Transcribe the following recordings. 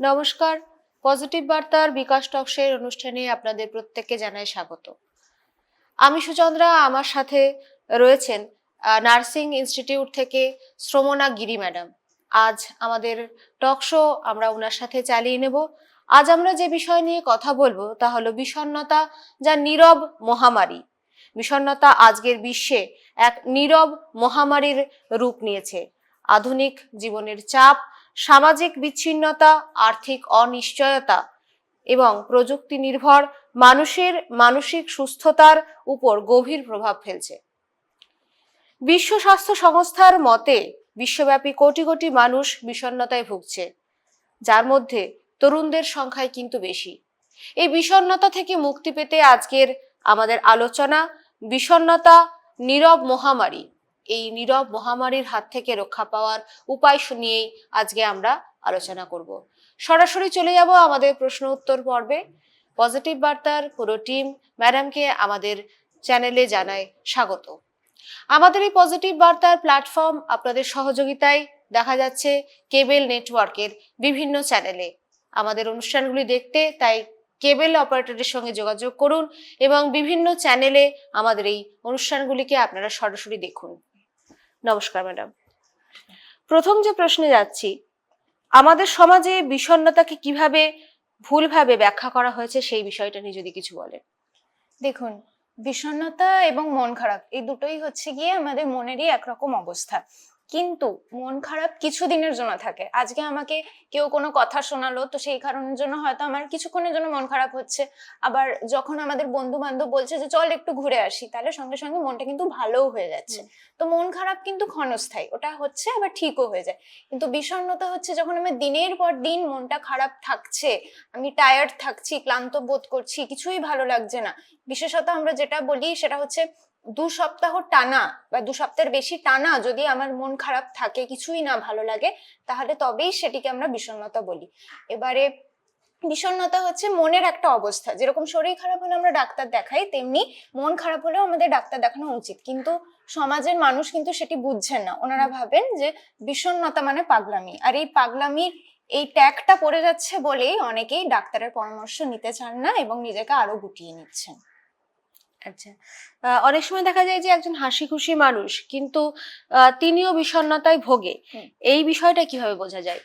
নমস্কার। পজিটিভ বার্তার বিকাশ টকসের অনুষ্ঠানে আপনাদের প্রত্যেককে জানাই স্বাগত। আমি সুচন্দ্রা, আমার সাথে রয়েছেন নার্সিং ইনস্টিটিউট থেকে শ্রমনা গিরি ম্যাডাম। আজ আমাদের টক শো আমরা ওনার সাথে চালিয়ে নেব। আজ আমরা যে বিষয় নিয়ে কথা বলব তা হলো বিষণ্ণতা যা নীরব মহামারী। বিষণ্ণতা আজকের বিশ্বে এক নীরব মহামারীর রূপ নিয়েছে। আধুনিক জীবনের চাপ সামাজিক বিচ্ছিন্নতা, আর্থিক অনিশ্চয়তা এবং প্রযুক্তি নির্ভর মানুষের মানসিক সুস্থতার উপর গভীর প্রভাব ফেলছে। বিশ্ব স্বাস্থ্য সংস্থার মতে, বিশ্বব্যাপী কোটি কোটি মানুষ বিষণ্ণতায় ভুগছে, যার মধ্যে তরুণদের সংখ্যাই কিন্তু বেশি। এই বিষণ্ণতা থেকে মুক্তি পেতে আজকের আমাদের আলোচনা, বিষণ্ণতা, নীরব মহামারী এই নীরব মহামারীর হাত থেকে রক্ষা পাওয়ার উপায় নিয়েই আজকে আমরা আলোচনা করব। সরাসরি চলে যাব আমাদের প্রশ্ন উত্তর পর্বে। পজিটিভ বার্তার পুরো টিম ম্যাডামকে আমাদের চ্যানেলে জানায় স্বাগত। আমাদের এই পজিটিভ বার্তার প্ল্যাটফর্ম আপনাদের সহযোগিতায় দেখা যাচ্ছে কেবল নেটওয়ার্কের বিভিন্ন চ্যানেলে। আমাদের অনুষ্ঠানগুলি দেখতে, তাই কেবল অপারেটরের সঙ্গে যোগাযোগ করুন এবং বিভিন্ন চ্যানেলে আমাদের এই অনুষ্ঠানগুলিকে আপনারা সরাসরি দেখুন। নমস্কার, ম্যাডাম। প্রথম যে প্রশ্নে যাচ্ছি, আমাদের সমাজে বিষণ্নতাকে কীভাবে ভুলভাবে ব্যাখ্যা করা হয়েছে সেই বিষয়টা নিয়ে যদি কিছু বলেন। দেখুন, বিষণ্ণতা এবং মন খারাপ, এই দুটোই হচ্ছে গিয়ে আমাদের মনেরই একরকম অবস্থা। কিন্তু মন খারাপ কিছু দিনের জন্য থাকে। আজকে আমাকে কেউ কোনো কথা শোনালো তো সেই কারণের জন্য হয়তো আমার কিছুক্ষণের জন্য মন খারাপ হচ্ছে। আবার যখন আমাদের বন্ধু বান্ধব বলছে যে চল একটু ঘুরে আসি তাহলে সঙ্গে সঙ্গে মনটা কিন্তু ভালোও হয়ে যাচ্ছে। তো মন খারাপ কিন্তু ক্ষণস্থায়ী ওটা হচ্ছে আবার ঠিকও হয়ে যায়। কিন্তু বিষণ্ণতা হচ্ছে যখন আমার দিনের পর দিন মনটা খারাপ থাকছে আমি টায়ার্ড থাকছি ক্লান্ত বোধ করছি কিছুই ভালো লাগছে না। বিশেষত আমরা যেটা বলি সেটা হচ্ছে দু সপ্তাহ টানা বা দু সপ্তাহের বেশি টানা যদি আমার মন খারাপ থাকে কিছুই না ভালো লাগে তাহলে তবেই সেটিকে আমরা বিষণ্ণতা বলি। এবারে বিষণ্ণতা হচ্ছে মনের একটা অবস্থা। যেরকম শরীর খারাপ হলে আমরা ডাক্তার দেখাই তেমনি মন খারাপ হলেও আমাদের ডাক্তার দেখানো উচিত। কিন্তু সমাজের মানুষ কিন্তু সেটি বুঝছেন না। ওনারা ভাবেন যে বিষণ্ণতা মানে পাগলামি। আর এই পাগলামির এই ট্যাগটা পড়ে যাচ্ছে বলেই অনেকেই ডাক্তারের পরামর্শ নিতে চান না এবং নিজেকে আরও গুটিয়ে নিচ্ছেন। আচ্ছা। অনেক সময় দেখা যায় যে একজন হাসি খুশি মানুষ কিন্তু তিনিও বিষণ্ণতায় ভোগে। এই বিষয়টা কীভাবে বোঝা যায়?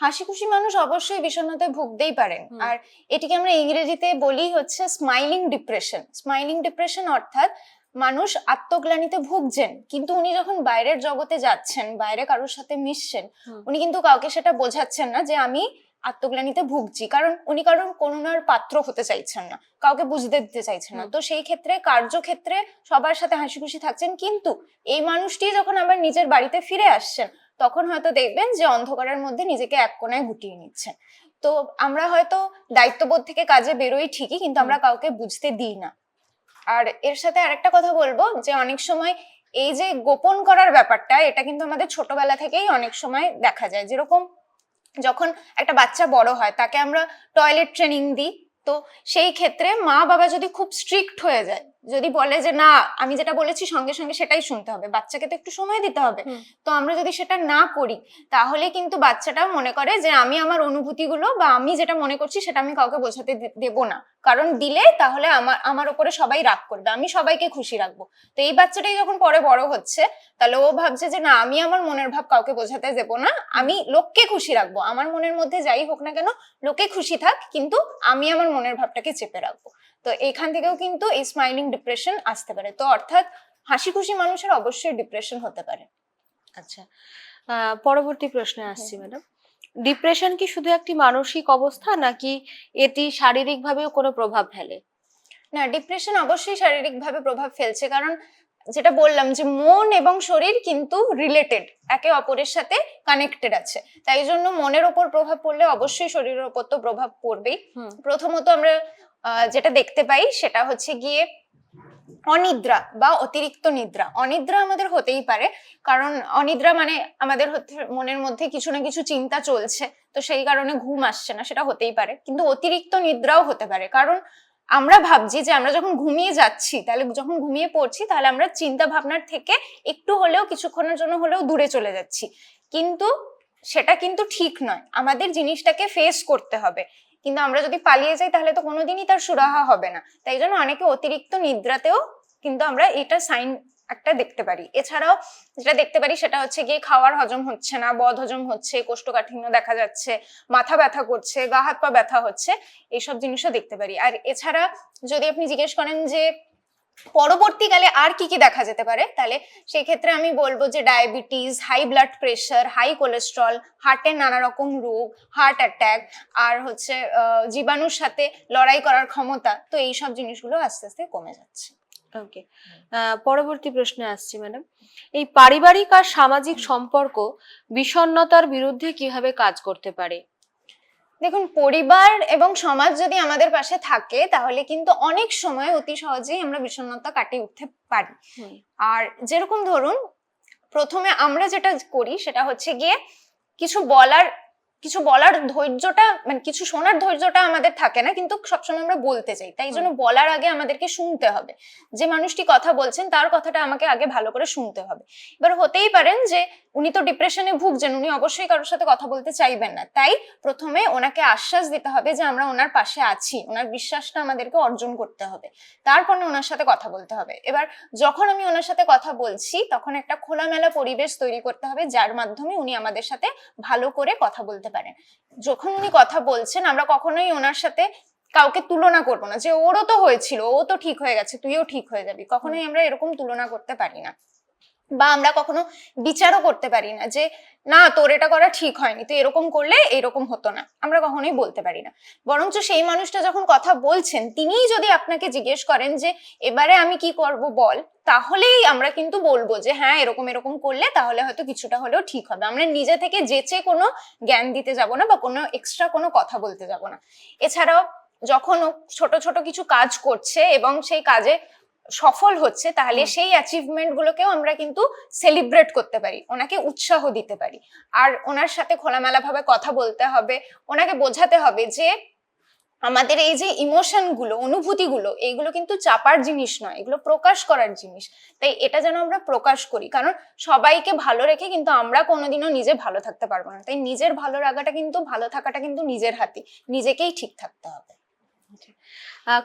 হাসি খুশি মানুষ অবশ্যই বিষণ্ণতায় ভুগতেই পারেন। আর এটিকে আমরা ইংরেজিতে বলি হচ্ছে স্মাইলিং ডিপ্রেশন স্মাইলিং ডিপ্রেশন অর্থাৎ মানুষ আত্মগ্লানিতে ভুগছেন। কিন্তু উনি যখন বাইরের জগতে যাচ্ছেন বাইরে কারোর সাথে মিশছেন উনি কিন্তু কাউকে সেটা বোঝাচ্ছেন না যে আমি আত্মগ্লানিতে ভুগছি। কারণ উনি কারণ করুণার পাত্র হতে চাইছেন না কাউকে বুঝতে দিতে চাইছেন না। তো সেই ক্ষেত্রে কার্যক্ষেত্রে সবার সাথে হাসি খুশি থাকছেন কিন্তু এই মানুষটি যখন আবার নিজের বাড়িতে ফিরে আসছেন তখন হয়তো দেখবেন যে অন্ধকারের মধ্যে নিজেকে এক কোনায় গুটিয়ে নিচ্ছেন। তো আমরা হয়তো দায়িত্ববোধ থেকে কাজে বেরোই ঠিকই কিন্তু আমরা কাউকে বুঝতে দিই না। আর এর সাথে আরেকটা কথা বলব যে অনেক সময় এই যে গোপন করার ব্যাপারটা এটা কিন্তু আমাদের ছোটবেলা থেকেই অনেক সময় দেখা যায়। যেরকম যখন একটা বাচ্চা বড় হয়, তাকে আমরা টয়লেট ট্রেনিং দিই। তো সেই ক্ষেত্রে মা বাবা যদি খুব স্ট্রিক্ট হয়ে যায় যদি বলে যে না আমি যেটা বলেছি সঙ্গে সঙ্গে সেটাই শুনতে হবে। বাচ্চাকে তো একটু সময় দিতে হবে। তো আমরা যদি সেটা না করি তাহলে কিন্তু বাচ্চাটা মনে করে যে আমি আমার অনুভূতিগুলো বা আমি যেটা মনে করছি সেটা আমি কাউকে বোঝাতে দেবো না। কারণ দিলে তাহলে আমার আমার উপরে সবাই রাগ করবে। আমি সবাইকে খুশি রাখব। তো এই বাচ্চাটাই যখন পরে বড় হচ্ছে তাহলে ও ভাবছে যে না আমি আমার মনের ভাব কাউকে বোঝাতে দেবো না। আমি লোককে খুশি রাখব। আমার মনের মধ্যে যাই হোক না কেন লোকে খুশি থাক কিন্তু আমি আমার মনের ভাবটাকে চেপে রাখব। তো এখান থেকেও কিন্তু এই স্মাইলিং ডিপ্রেশন আসতে পারে। তো অর্থাৎ হাসি খুশি মানুষের অবশ্যই ডিপ্রেশন হতে পারে। আচ্ছা পরবর্তী প্রশ্নে আসছি ম্যাডাম ডিপ্রেশন কি শুধু একটি মানসিক অবস্থা নাকি এটি শারীরিকভাবেও কোনো প্রভাব ফেলে? না ডিপ্রেশন অবশ্যই শারীরিকভাবে প্রভাব ফেলছে। কারণ যেটা বললাম যে মন এবং শরীর কিন্তু রিলেটেড একে অপরের সাথে কানেক্টেড আছে। তাই জন্য মনের ওপর প্রভাব পড়লে অবশ্যই শরীরের ওপর তো প্রভাব পড়বেই। প্রথমত আমরা যেটা দেখতে পাই সেটা হচ্ছে গিয়ে অনিদ্রা বা অতিরিক্ত নিদ্রা। অনিদ্রা আমাদের হতেই পারে, কারণ অনিদ্রা মানে আমাদের মনের মধ্যে কিছু না কিছু চিন্তা চলছে, তো সেই কারণে ঘুম আসছে না, সেটা হতেই পারে। কিন্তু অতিরিক্ত নিদ্রাও হতে পারে, কারণ আমরা ভাবছি যে আমরা যখন ঘুমিয়ে যাচ্ছি, তাহলে যখন ঘুমিয়ে পড়ছি, তাহলে আমরা চিন্তা ভাবনার থেকে একটু হলেও, কিছুক্ষণের জন্য হলেও দূরে চলে যাচ্ছি। কিন্তু সেটা কিন্তু ঠিক নয়। আমাদের জিনিসটাকে ফেস করতে হবে। কিন্তু আমরা যদি পালিয়ে যাই, তাহলে তো কোনোদিনই তার সুরাহা হবে না। তাই জন্য অনেকে অতিরিক্ত নিদ্রাতেও কিন্তু আমরা এটা সাইন একটা দেখতে পারি। এছাড়াও যেটা দেখতে পারি, সেটা হচ্ছে গিয়ে খাওয়ার হজম হচ্ছে না, বদ হজম হচ্ছে, কোষ্ঠকাঠিন্য দেখা যাচ্ছে, মাথা ব্যথা করছে, গা হাত পা ব্যথা হচ্ছে, এইসব জিনিসও দেখতে পারি। আর এছাড়া যদি আপনি জিজ্ঞেস করেন যে পরবর্তীকালে আর কি কি দেখা যেতে পারে? তাহলে সেই ক্ষেত্রে আমি বলব যে diabetes high blood pressure high cholesterol হার্টের নানা রকম রোগ হার্ট অ্যাটাক আর হচ্ছে জীবাণুর সাথে লড়াই করার ক্ষমতা, তো এই সব জিনিসগুলো আস্তে আস্তে কমে যাচ্ছে। ওকে পরবর্তী প্রশ্নে আসছি ম্যাডাম এই পারিবারিক আর সামাজিক সম্পর্ক বিষণ্ণতার বিরুদ্ধে কীভাবে কাজ করতে পারে? দেখুন পরিবার এবং সমাজ যদি আমাদের পাশে থাকে তাহলে কিন্তু অনেক সময় অতি সহজেই আমরা বিষণ্ণতা কাটিয়ে উঠতে পারি। আর যেরকম ধরুন প্রথমে আমরা যেটা করি সেটা হচ্ছে গিয়ে কিছু বলার কিছু বলার ধৈর্যটা মানে কিছু শোনার ধৈর্যটা আমাদের থাকে না কিন্তু সবসময় আমরা বলতে চাই। তাই জন্য বলার আগে আমাদেরকে শুনতে হবে। যে মানুষটি কথা বলছেন তার কথাটা আমাকে আগে ভালো করে শুনতে হবে। এবার হতেই পারেন যে উনি তো ডিপ্রেশনে ভুগছেন, উনি অবশ্যই কারোর সাথে কথা বলতে চাইবেন না। তাই প্রথমে ওনাকে আশ্বাস দিতে হবে যে আমরা ওনার পাশে আছি, ওনার বিশ্বাসটা আমাদেরকে অর্জন করতে হবে। তারপর ওনার সাথে কথা বলতে হবে। এবার যখন আমি ওনার সাথে কথা বলছি, তখন একটা খোলামেলা পরিবেশ তৈরি করতে হবে, যার মাধ্যমে উনি আমাদের সাথে ভালো করে কথা বলতে পারেন। যখন উনি কথা বলছেন, আমরা কখনোই ওনার সাথে কাউকে তুলনা করব না। যে ওরও তো হয়েছিল, ও তো ঠিক হয়ে গেছে, তুইও ঠিক হয়ে যাবি। কখনোই আমরা এরকম তুলনা করতে পারি না। বা আমরা কখনো বিচারও করতে পারি না যে, না, তোর এটা করা ঠিক হয়নি, তুই এরকম করলে এরকম হতো না। আমরা কখনোই বলতে পারি না। বরঞ্চ সেই মানুষটা যখন কথা বলছেন, তিনিই যদি আপনাকে জিজ্ঞেস করেন যে, এবারে আমি কি করব বল? তাহলেই আমরা কিন্তু বলব যে হ্যাঁ এরকম এরকম করলে তাহলে হয়তো কিছুটা হলেও ঠিক হবে। আমরা নিজে থেকে যেচে কোনো জ্ঞান দিতে যাব না বা কোনো এক্সট্রা কোনো কথা বলতে যাব না। এছাড়াও যখন ছোট ছোট কিছু কাজ করছে এবং সেই কাজে সফল হচ্ছে তাহলে সেই অ্যাচিভমেন্ট গুলোকেও আমরা কিন্তু সেলিব্রেট করতে পারি ওনাকে উৎসাহ দিতে পারি। আর ওনার সাথে খোলামেলা ভাবে কথা বলতে হবে ওনাকে বোঝাতে হবে যে আমাদের এই যে ইমোশনগুলো অনুভূতি গুলো এইগুলো কিন্তু চাপার জিনিস নয় এগুলো প্রকাশ করার জিনিস। তাই এটা যেন আমরা প্রকাশ করি কারণ সবাইকে ভালো রেখে কিন্তু আমরা কোনোদিনও নিজে ভালো থাকতে পারব না। তাই নিজের ভালো লাগাটা কিন্তু ভালো থাকাটা কিন্তু নিজের হাতে নিজেকেই ঠিক থাকতে হবে।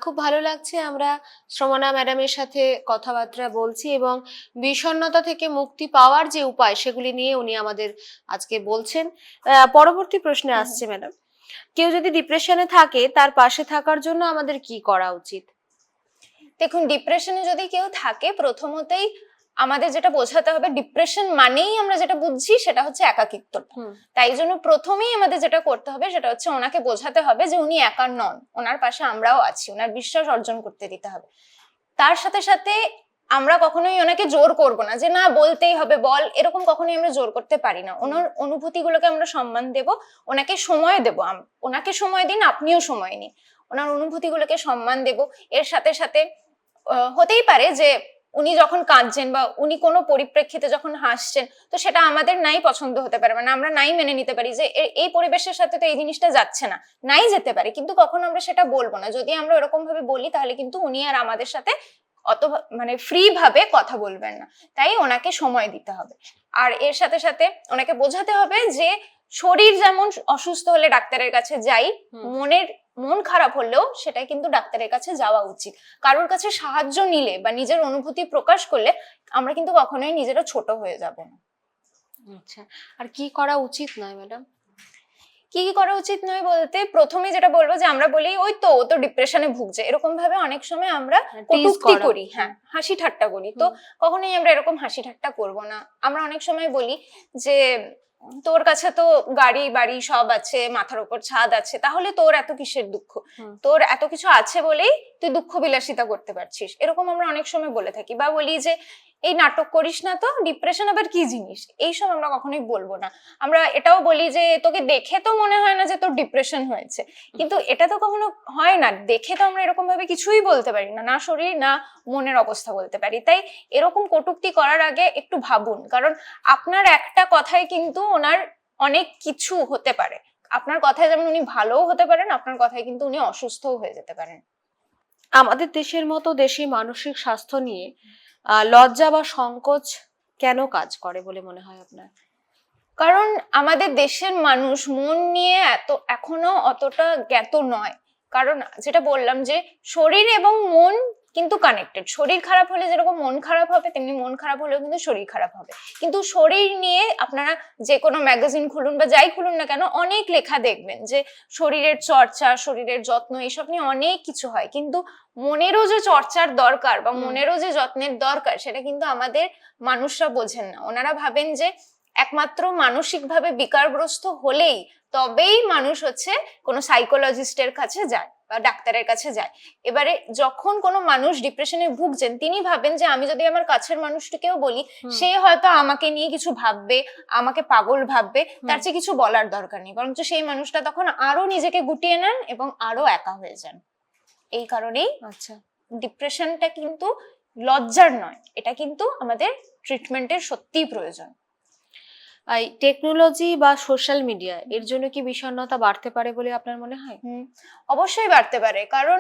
খুব ভালো লাগছে আমরা শ্রমণা ম্যাডামের সাথে কথাবার্তা বলছি এবং বিষণ্ণতা থেকে মুক্তি পাওয়ার যে উপায় সেগুলি নিয়ে উনি আমাদের আজকে বলছেন। পরবর্তী প্রশ্নে আসছে ম্যাডাম কেউ যদি ডিপ্রেশনে থাকে তার পাশে থাকার জন্য আমাদের কি করা উচিত? দেখুন ডিপ্রেশনে যদি কেউ থাকে প্রথমতই আমাদের যেটা বোঝাতে হবে ডিপ্রেশন মানেই আমরা যেটা বুঝছি সেটা হচ্ছে একাকিত্ব তাই জন্য প্রথমেই আমাদের যেটা করতে হবে সেটা হচ্ছে ওনাকে বোঝাতে হবে যে উনি একা নন ওনার পাশে আমরাও আছি ওনার বিশ্বাস অর্জন করতে দিতে হবে। তার সাথে সাথে আমরা কখনোই ওনাকে জোর করব না যে না বলতেই হবে বল এরকম কখনোই আমরা জোর করতে পারি না। ওনার অনুভূতিগুলোকে আমরা সম্মান দেব ওনাকে সময় দেব ওনাকে সময় দিন আপনিও সময় নিন। ওনার অনুভূতিগুলোকে সম্মান দেব। এর সাথে সাথে হতেই পারে যে উনি যখন কাঁদছেন বা উনি কোনো পরিপ্রেক্ষিতে যখন হাসছেন, তো সেটা আমাদের নাই পছন্দ হতে পারে। মানে আমরা নাই মেনে নিতে পারি যে এই পরিবেশের সাথে তো এই জিনিসটা যাচ্ছে না। নাই যেতে পারে, কিন্তু কখনো আমরা সেটা বলব না। যদি আমরা এরকম ভাবে বলি, তাহলে কিন্তু উনি আর আমাদের সাথে অত মানে ফ্রি ভাবে কথা বলবেন না। তাই ওনাকে সময় দিতে হবে। আর এর সাথে সাথে ওনাকে বোঝাতে হবে যে শরীর যেমন অসুস্থ হলে ডাক্তারের কাছে যাই মনের মন খারাপ হলেও সেটাই কিন্তু ডাক্তারের কাছে যাওয়া উচিত। কারোর কাছে সাহায্য নিলে বা নিজের অনুভূতি প্রকাশ করলে আমরা কিন্তু কখনোই নিজেরা ছোট হয়ে যাব না। আচ্ছা আর কি করা উচিত নয় ম্যাডাম? কি কি করা উচিত নয় বলতে প্রথমে যেটা বলব যে আমরা বলি ওই তো ও তো ডিপ্রেশনে ভুগছে। এরকম ভাবে অনেক সময় আমরা কটূক্তি। করি। হ্যাঁ হাসি ঠাট্টা করি। তো কখনোই আমরা এরকম হাসি ঠাট্টা করব না। আমরা অনেক সময় বলি যে তোর কাছে তো গাড়ি বাড়ি সব আছে মাথার উপর ছাদ আছে তাহলে তোর এত কিসের দুঃখ? তোর এত কিছু আছে বলেই তুই দুঃখ বিলাসিতা করতে পারছিস। এরকম আমরা অনেক সময় বলে থাকি বা বলি যে এই নাটক করিস না তো ডিপ্রেশন আবার কি জিনিস? এইসব আমরা কখনোই বলব না। আমরা এটাও বলি যে, তোকে দেখে তো মনে হয় না যে তোর ডিপ্রেশন হয়েছে। কিন্তু এটা তো কখনো হয় না। দেখে তো আমরা এরকম ভাবে কিছুই বলতে পারি না। না শরীর, না মনের অবস্থা বলতে পারি। তাই এরকম কটূক্তি করার আগে একটু ভাবুন। কারণ আপনার একটা কথায় কিন্তু ওনার অনেক কিছু হতে পারে। আপনার কথায় যেমন উনি ভালোও হতে পারেন, আপনার কথায় কিন্তু উনি অসুস্থও হয়ে যেতে পারেন। আমাদের দেশের মতো দেশে মানসিক স্বাস্থ্য নিয়ে লজ্জা বা সংকোচ কেন কাজ করে বলে মনে হয় আপনার? কারণ আমাদের দেশের মানুষ মন নিয়ে এত, এখনও অতটা জ্ঞাত নয়। কারণ যেটা বললাম যে শরীর এবং মন কিন্তু কানেক্টেড শরীর খারাপ হলে যেরকম মন খারাপ হবে তেমনি মন খারাপ হলেও কিন্তু শরীর খারাপ হবে। কিন্তু শরীর নিয়ে আপনারা যে কোনো ম্যাগাজিন খুলুন বা যাই খুলুন না কেন অনেক লেখা দেখবেন যে শরীরের চর্চা শরীরের যত্ন এইসব নিয়ে অনেক কিছু হয়। কিন্তু মনেরও যে চর্চার দরকার বা মনেরও যে যত্নের দরকার সেটা কিন্তু আমাদের মানুষরা বোঝেন না। ওনারা ভাবেন যে একমাত্র মানসিকভাবে বিকারগ্রস্ত হলেই তবেই মানুষ হচ্ছে কোনো সাইকোলজিস্টের কাছে যায় বা ডাক্তারের কাছে যায়। এবারে যখন কোনো মানুষ ডিপ্রেশনে ভুগছেন তিনি ভাবেন যে আমি যদি আমার কাছের মানুষটিকেও বলি সে হয়তো আমাকে নিয়ে কিছু ভাববে আমাকে পাগল ভাববে তার চেয়ে কিছু বলার দরকার নেই। বরঞ্চ সেই মানুষটা তখন আরও নিজেকে গুটিয়ে নেন এবং আরও একা হয়ে যান। এই কারণেই আচ্ছা। ডিপ্রেশনটা কিন্তু লজ্জার নয় এটা কিন্তু আমাদের ট্রিটমেন্টের সত্যিই প্রয়োজন। এই টেকনোলজি বা সোশ্যাল মিডিয়া এর জন্য কি বিষণ্ণতা বাড়তে পারে বলে আপনার মনে হয়? হুম, অবশ্যই বাড়তে পারে। কারণ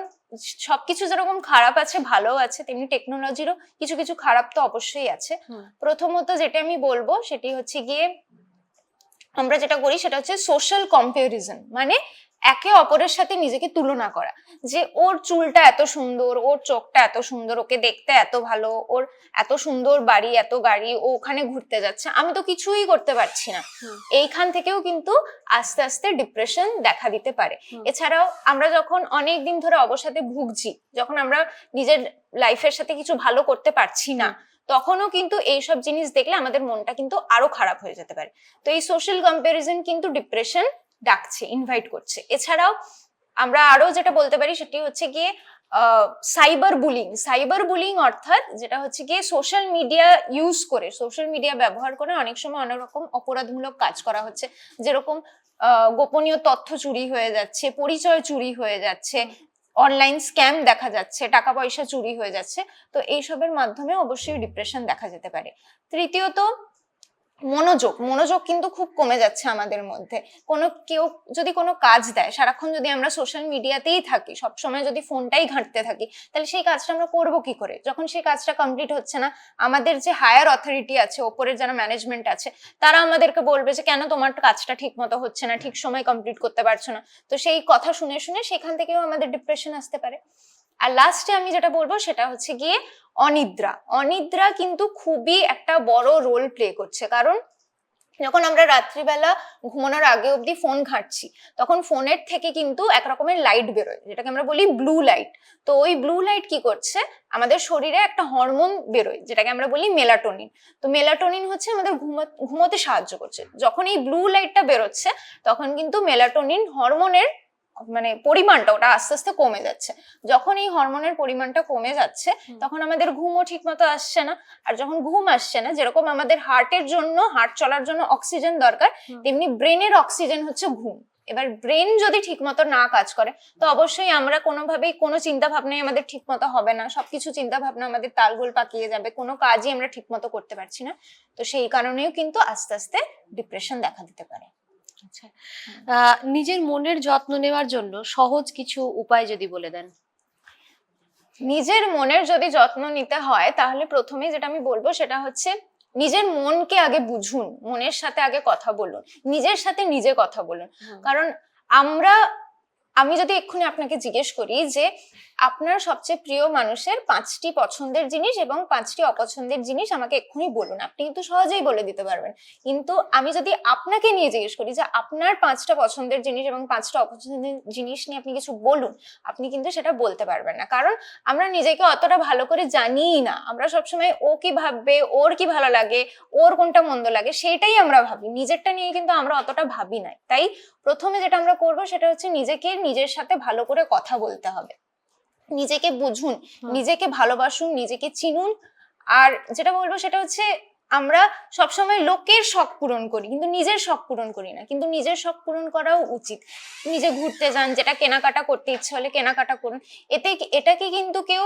সবকিছু যেরকম খারাপ আছে ভালো আছে তেমনি টেকনোলজিরও কিছু কিছু খারাপ তো অবশ্যই আছে। প্রথমত যেটা আমি বলব সেটি হচ্ছে গিয়ে আমরা যেটা করি সেটা হচ্ছে সোশ্যাল কম্পারিজন মানে একে অপরের সাথে নিজেকে তুলনা করা। যে ওর চুলটা এত সুন্দর ওর চোখটা এত সুন্দর ওকে দেখতে এত ভালো ওর এত সুন্দর বাড়ি এত গাড়ি ও ওখানে ঘুরতে যাচ্ছে আমি তো কিছুই করতে পারছি না। এইখান থেকেও কিন্তু আস্তে আস্তে ডিপ্রেশন দেখা দিতে পারে। এছাড়াও আমরা যখন অনেক দিন ধরে অবসাদে ভুগছি যখন আমরা নিজের লাইফের সাথে কিছু ভালো করতে পারছি না তখনও কিন্তু এইসব জিনিস দেখলে আমাদের মনটা কিন্তু আরও খারাপ হয়ে যেতে পারে। তো এই সোশ্যাল কম্পারিজন কিন্তু ডিপ্রেশন ডাকছে ইনভাইট করছে। এছাড়াও আমরা আরও যেটা বলতে পারি সেটি হচ্ছে গিয়ে সাইবার বুলিং সাইবার বুলিং অর্থাৎ যেটা হচ্ছে গিয়ে সোশ্যাল মিডিয়া ইউজ করে সোশ্যাল মিডিয়া ব্যবহার করে অনেক সময় অনেক রকম অপরাধমূলক কাজ করা হচ্ছে। যেরকম গোপনীয় তথ্য চুরি হয়ে যাচ্ছে, পরিচয় চুরি হয়ে যাচ্ছে অনলাইন স্ক্যাম দেখা যাচ্ছে টাকা পয়সা চুরি হয়ে যাচ্ছে। তো এইসবের মাধ্যমে অবশ্যই ডিপ্রেশন দেখা যেতে পারে। তৃতীয়ত মনোযোগ মনোযোগ কিন্তু খুব কমে যাচ্ছে আমাদের মধ্যে। কোনো কেউ যদি কোনো কাজ দেয়, সারাক্ষণ যদি আমরা সোশ্যাল মিডিয়াতেই থাকি, সবসময় যদি ফোনটাই ঘাঁটতে থাকি, তাহলে সেই কাজটা আমরা করব কি করে? যখন সেই কাজটা কমপ্লিট হচ্ছে না, আমাদের যে হায়ার অথরিটি আছে, ওপরের যারা ম্যানেজমেন্ট আছে, তারা আমাদেরকে বলবে যে, কেন তোমার কাজটা ঠিক মতো হচ্ছে না? ঠিক সময় কমপ্লিট করতে পারছ না? তো সেই কথা শুনে শুনে সেখান থেকেও আমাদের ডিপ্রেশন আসতে পারে। আর লাস্টে আমি যেটা বলব সেটা হচ্ছে গিয়ে অনিদ্রা। অনিদ্রা কিন্তু খুবই একটা বড় রোল প্লে করছে। কারণ যখন আমরা রাত্রিবেলা ঘুমানোর আগে অবধি ফোন ঘাঁটছি, তখন ফোনের থেকে কিন্তু এক রকমের লাইট বেরোয়, যেটাকে আমরা বলি ব্লু লাইট তো ওই ব্লু লাইট কি করছে? আমাদের শরীরে একটা হরমোন বেরোয়, যেটাকে আমরা বলি মেলাটোনিন তো মেলাটোনিন হচ্ছে আমাদের ঘুমা- ঘুমোতে সাহায্য করছে। যখন এই ব্লু লাইটটা বেরোচ্ছে, তখন কিন্তু মেলাটোনিন হরমোনের মানে পরিমাণটা ওটা আস্তে আস্তে কমে যাচ্ছে। যখন এই হরমোনের পরিমাণটা কমে যাচ্ছে তখন আমাদের ঘুমও ঠিক মতো আসছে না। আর যখন ঘুম আসছে না যেরকম আমাদের হার্টের জন্য হার্ট চলার জন্য অক্সিজেন দরকার তেমনি ব্রেনের অক্সিজেন হচ্ছে ঘুম। এবার ব্রেন যদি ঠিক মতো না কাজ করে তো অবশ্যই আমরা কোনোভাবেই কোনো চিন্তা ভাবনাই আমাদের ঠিক মতো হবে না। সবকিছু চিন্তা ভাবনা আমাদের তালগোল পাকিয়ে যাবে কোনো কাজই আমরা ঠিক মতো করতে পারছি না। তো সেই কারণেও কিন্তু আস্তে আস্তে ডিপ্রেশন দেখা দিতে পারে। আচ্ছা। নিজের মনের যত্ন নেওয়ার জন্য সহজ কিছু উপায় যদি বলে দেন। নিজের মনের যদি যত্ন নিতে হয় তাহলে প্রথমে যেটা আমি বলব সেটা হচ্ছে নিজের মনকে আগে বুঝুন মনের সাথে আগে কথা বলুন নিজের সাথে নিজে কথা বলুন। কারণ আমরা আমি যদি এক্ষুনি আপনাকে জিজ্ঞেস করি যে আপনার সবচেয়ে প্রিয় মানুষের পাঁচটি পছন্দের জিনিস এবং পাঁচটি অপছন্দের জিনিস আমাকে এক্ষুনি বলুন। আপনি কিন্তু সহজেই বলে দিতে পারবেন। কিন্তু আমি যদি আপনাকে নিয়ে জিজ্ঞেস করি যে আপনার পাঁচটা পছন্দের জিনিস এবং পাঁচটা অপছন্দের জিনিস নিয়ে আপনি কিছু বলুন, আপনি কিন্তু সেটা বলতে পারবেন না। কারণ আমরা নিজেকে অতটা ভালো করে জানিই না। আমরা সবসময় ও কি ভাববে, ওর কি ভালো লাগে, ওর কোনটা মন্দ লাগে সেটাই আমরা ভাবি। নিজেরটা নিয়ে কিন্তু আমরা অতটা ভাবি নাই। তাই প্রথমে যেটা আমরা করব সেটা হচ্ছে নিজেকে নিজের সাথে ভালো করে কথা বলতে হবে। নিজেকে বুঝুন নিজেকে ভালোবাসুন নিজেকে চিনুন। আর যেটা বলব সেটা হচ্ছে আমরা সবসময় লোকের শখ পূরণ করি কিন্তু নিজের শখ পূরণ করি না। কিন্তু নিজের শখ পূরণ করাও উচিত। নিজে ঘুরতে যান যেটা কেনাকাটা করতে ইচ্ছে হলে কেনাকাটা করুন। এতে এটাকে কিন্তু কেউ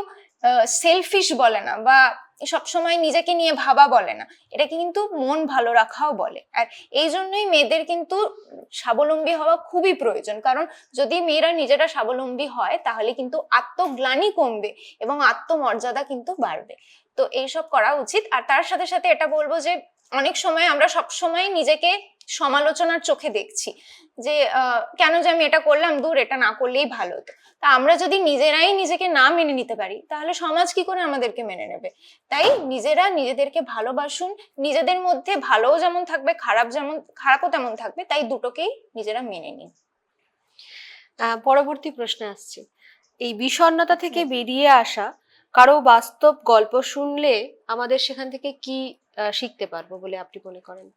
সেলফিশ বলে না বা সবসময় নিজেকে নিয়ে ভাবা বলে না। এটাকে কিন্তু মন ভালো রাখাও বলে। আর এই জন্যই মেয়েদের কিন্তু স্বাবলম্বী হওয়া খুবই প্রয়োজন। কারণ যদি মেয়েরা নিজেরা স্বাবলম্বী হয়, তাহলে কিন্তু আত্মগ্লানি কমবে এবং আত্মমর্যাদা কিন্তু বাড়বে। তো এইসব করা উচিত। আর তার সাথে সাথে এটা বলব যে, অনেক সময় আমরা সব সময় নিজেকে সমালোচনার চোখে দেখছি যে আহ, কেন যে আমি এটা করলাম? দূর এটা না করলেই ভালো হতো। তা আমরা যদি নিজেরাই নিজেকে না মেনে নিতে পারি তাহলে সমাজ কি করে আমাদেরকে মেনে নেবে? তাই নিজেরা নিজেদেরকে ভালোবাসুন নিজেদের মধ্যে ভালোও যেমন থাকবে খারাপ যেমন খারাপও তেমন থাকবে তাই দুটোকেই নিজেরা মেনে নিন। পরবর্তী প্রশ্নে আসছে। এই বিষণ্ণতা থেকে বেরিয়ে আসা কারও বাস্তব গল্প শুনলে আমাদের সেখান থেকে কি আহ, শিখতে পারব বলে আপনি মনে করেন?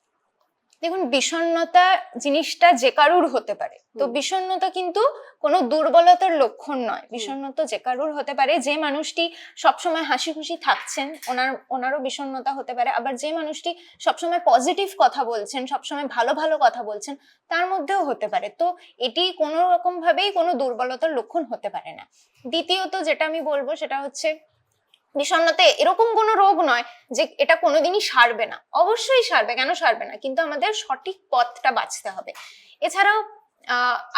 দেখুন বিষণ্ণতা জিনিসটা যে কারুর হতে পারে। তো। বিষণ্ণতা কিন্তু কোনো দুর্বলতার লক্ষণ নয়। বিষণ্ণতা যে কারুর হতে পারে যে মানুষটি সবসময় হাসি খুশি থাকছেন ওনার ওনারও বিষণ্ণতা হতে পারে। আবার যে মানুষটি সবসময় পজিটিভ কথা বলছেন সবসময় ভালো ভালো কথা বলছেন তার মধ্যেও হতে পারে। তো এটি কোনো রকম ভাবেই কোনো দুর্বলতার লক্ষণ হতে পারে না। দ্বিতীয়ত যেটা আমি বলব সেটা হচ্ছে বিষণ্ণতা এরকম কোনো রোগ নয় যে এটা কোনোদিনই সারবে না। অবশ্যই সারবে, কেন সারবে না? কিন্তু আমাদের সঠিক পথটা বাঁচতে হবে। এছাড়াও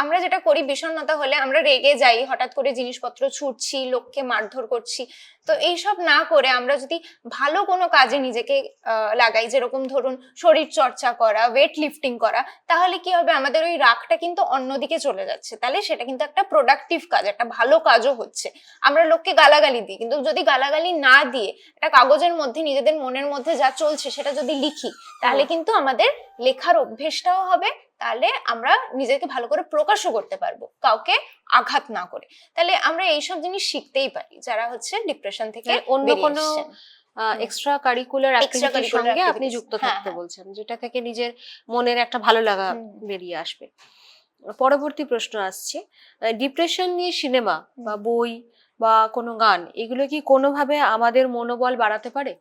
আমরা যেটা করি বিষণ্ণতা হলে আমরা রেগে যাই হঠাৎ করে জিনিসপত্র ছুটছি লোককে মারধর করছি। তো এইসব না করে আমরা যদি ভালো কোনো কাজে নিজেকে লাগাই যেরকম ধরুন শরীর চর্চা করা ওয়েট লিফটিং করা তাহলে কি হবে? আমাদের ওই রাগটা কিন্তু অন্যদিকে চলে যাচ্ছে। তাহলে সেটা কিন্তু একটা প্রোডাক্টিভ কাজ একটা ভালো কাজও হচ্ছে। আমরা লোককে গালাগালি দিই কিন্তু যদি গালাগালি না দিয়ে একটা কাগজের মধ্যে নিজেদের মনের মধ্যে যা চলছে সেটা যদি লিখি তাহলে কিন্তু আমাদের লেখার অভ্যেসটাও হবে তাহলে আমরা নিজেকে ভালো করে প্রকাশও করতে পারব কাউকে আঘাত না করে। তাহলে আমরা এইসব জিনিস শিখতেই পারি যারা হচ্ছে ডিপ্রেশন থেকে মানে অন্য কোনো এক্সট্রা কারিকুলার অ্যাক্টিভিটির সঙ্গে আপনি যুক্ত হ্যাঁ, থাকতে। বলছেন যেটা থেকে নিজের মনের একটা ভালো লাগা বেরিয়ে আসবে। পরবর্তী প্রশ্ন আসছে ডিপ্রেশন নিয়ে সিনেমা বা বই বা কোনো গান এগুলো কি কোনোভাবে আমাদের মনোবল বাড়াতে পারে?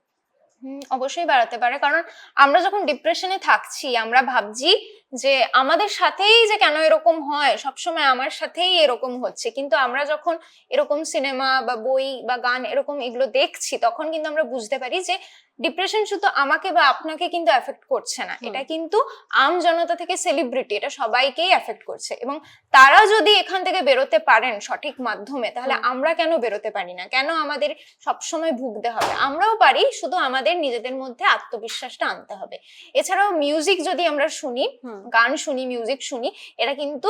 অবশ্যই বাড়াতে পারে। কারণ আমরা যখন ডিপ্রেশনে থাকছি, আমরা ভাবছি যে আমাদের সাথেই যে কেন এরকম হয়, সবসময় আমার সাথেই এরকম হচ্ছে। কিন্তু আমরা যখন এরকম সিনেমা বা বই বা গান এরকম এগুলো দেখছি, তখন কিন্তু আমরা বুঝতে পারি যে ডিপ্রেশন শুধু আমাকে বা আপনাকে কিন্তু এফেক্ট করছে না। এটা কিন্তু আম জনতা থেকে সেলিব্রিটি এটা সবাইকেই এফেক্ট করছে। এবং তারা যদি এখান থেকে বেরোতে পারেন সঠিক মাধ্যমে তাহলে আমরা কেন বেরোতে পারি না? কেন আমাদের সবসময় ভুগতে হবে? আমরাও পারি শুধু আমাদের নিজেদের মধ্যে আত্মবিশ্বাসটা আনতে হবে। এছাড়াও মিউজিক যদি আমরা শুনি গান শুনি মিউজিক শুনি এটা কিন্তু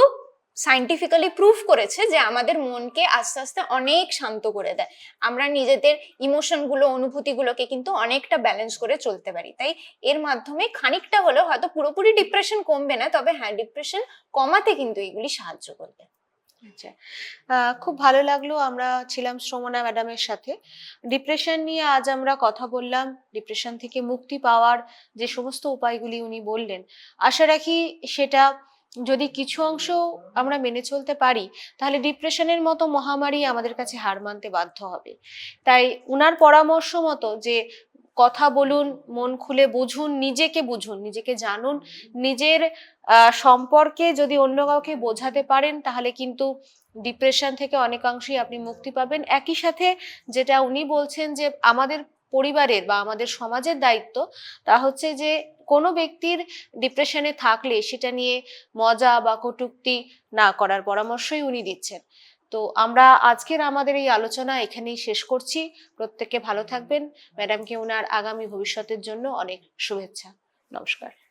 সাইন্টিফিক্যালি প্রুফ করেছে যে আমাদের মনকে আস্তে আস্তে অনেক শান্ত করে দেয়। আমরা নিজেদের ইমোশনগুলো অনুভূতিগুলোকে কিন্তু অনেকটা ব্যালেন্স করে চলতে পারি। তাই এর মাধ্যমে খানিকটা হলেও হয়তো পুরোপুরি ডিপ্রেশন কমবে না, তবে হ্যাঁ ডিপ্রেশন কমাতে কিন্তু এগুলি সাহায্য করবে। আচ্ছা খুব ভালো লাগল, আমরা ছিলাম শ্রমণা ম্যাডামের সাথে। ডিপ্রেশন নিয়ে আজ আমরা কথা বললাম ডিপ্রেশন থেকে মুক্তি পাওয়ার যে সমস্ত উপায়গুলি উনি বললেন, আশা রাখি সেটা যদি কিছু অংশ আমরা মেনে চলতে পারি, তাহলে ডিপ্রেশনের মতো মহামারী আমাদের কাছে হার মানতে বাধ্য হবে। তাই উনার পরামর্শ মতো যে কথা বলুন, মন খুলে বুঝুন, নিজেকে বুঝুন, নিজেকে জানুন, নিজের সম্পর্কে যদি অন্য কাউকে বোঝাতে পারেন, তাহলে কিন্তু ডিপ্রেশন থেকে অনেকাংশেই আপনি মুক্তি পাবেন। একই সাথে যেটা উনি বলছেন যে আমাদের পরিবারের বা আমাদের সমাজের দায়িত্ব, তা হচ্ছে যে কোনো ব্যক্তির ডিপ্রেশনে থাকলে সেটা নিয়ে মজা বা কটুক্তি না করার পরামর্শই উনি দিচ্ছেন। তো আমরা আজকের আমাদের এই আলোচনা এখানেই শেষ করছি। প্রত্যেকে ভালো থাকবেন। ম্যাডামকে ওনার আগামী ভবিষ্যতের জন্য অনেক শুভেচ্ছা। নমস্কার।